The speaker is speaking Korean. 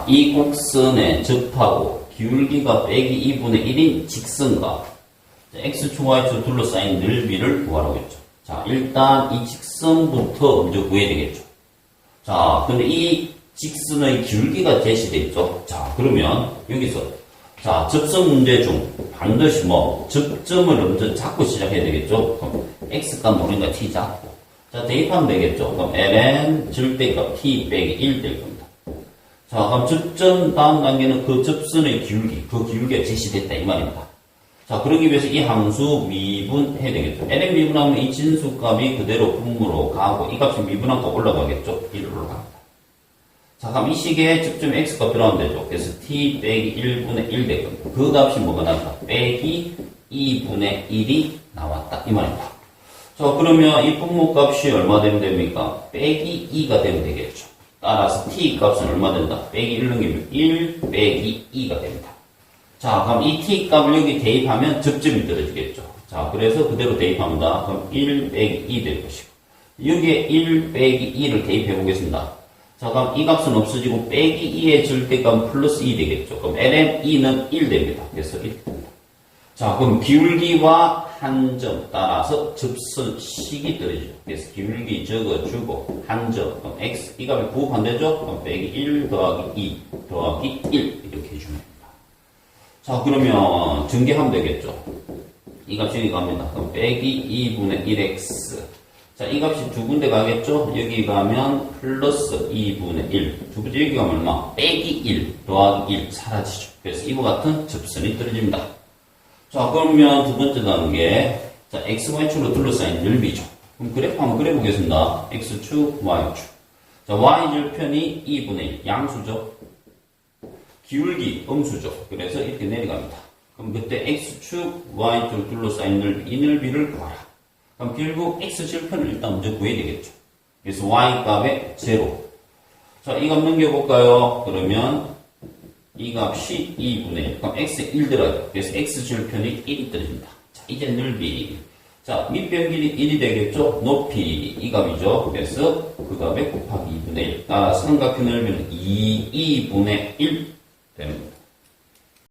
자, 이 곡선에 접하고 기울기가 빼기 2분의 1인 직선과 자, x축, y축 둘러싸인 넓이를 구하라고 했죠. 자, 일단 이 직선부터 먼저 구해야 되겠죠. 자, 근데 이 직선의 기울기가 제시되어 있죠. 자, 그러면 여기서 자, 접선 문제 중 반드시 뭐 접점을 먼저 잡고 시작해야 되겠죠. 그럼 x값 모르니까 t 잡고 자, 대입하면 되겠죠. 그럼 ln 절대값 t 빼기 1 될 겁니다. 자, 그럼 접점 다음 단계는 그 접선의 기울기, 그 기울기가 제시됐다 이 말입니다. 자, 그러기 위해서 이 함수 미분해야 되겠죠. ln 미분하면 이 진수값이 그대로 분모로 가고 이 값이 미분한 값 올라가겠죠. 1 올라갑니다. 자, 그럼 이 식에 접점 x값 들어가면 되죠. 그래서 t 빼기 1분의 1될 겁니다. 그 값이 뭐가 나왔다? 빼기 2분의 1이 나왔다. 이 말입니다. 자, 그러면 이 분모 값이 얼마 되면 됩니까? 빼기 2가 되면 되겠죠. 따라서 t 값은 얼마 된다? 빼기 1 넘기면 1 빼기 2가 됩니다. 자, 그럼 이 t 값을 여기 대입하면 접점이 떨어지겠죠. 자, 그래서 그대로 대입합니다. 그럼 1 빼기 2 될 것이고. 여기에 1 빼기 2를 대입해 보겠습니다. 자, 그럼 이 값은 없어지고 빼기 2의 절대값 플러스 2 되겠죠. 그럼 ln 2는 1 됩니다. 그래서 1 됩니다. 자, 그럼 기울기와 한점 따라서 접선식이 떨어지죠. 그래서 기울기 적어주고 한 점, 그럼 x 이 값이 부호반대죠. 그럼 빼기 1 더하기 2 더하기 1 이렇게 해주면 됩니다. 자, 그러면 전개하면 되겠죠. 이 값이 여기 갑니다. 그럼 빼기 2분의 1x. 자, 이 값이 두 군데 가겠죠? 여기 가면 플러스 2분의 1. 두 번째 여기 가면 얼마? 빼기 1 더하기 1 사라지죠. 그래서 이와 같은 접선이 떨어집니다. 자, 그러면 두 번째 단계. 자, x, y축으로 둘러싸인 넓이죠. 그럼 그래프 한번 그려보겠습니다. x축, y축. 자, y절편이 2분의 1. 양수죠. 기울기, 음수죠. 그래서 이렇게 내려갑니다. 그럼 그때 x축, y축 둘러싸인 넓이, 이 넓이를 구하라. 그럼 결국 x절편을 일단 먼저 구해야 되겠죠. 그래서 y값에 0. 자, 이값 넘겨볼까요? 그러면 이 값이 2분의 1. 그럼 x에 1 들어가죠. 그래서 x절편이 1이 떨어집니다. 자, 이제 넓이. 자, 밑변 길이 1이 되겠죠? 높이 이 값이죠. 그래서 그 값에 곱하기 2분의 1. 따라 삼각형 넓이는 2, 2분의 1 됩니다.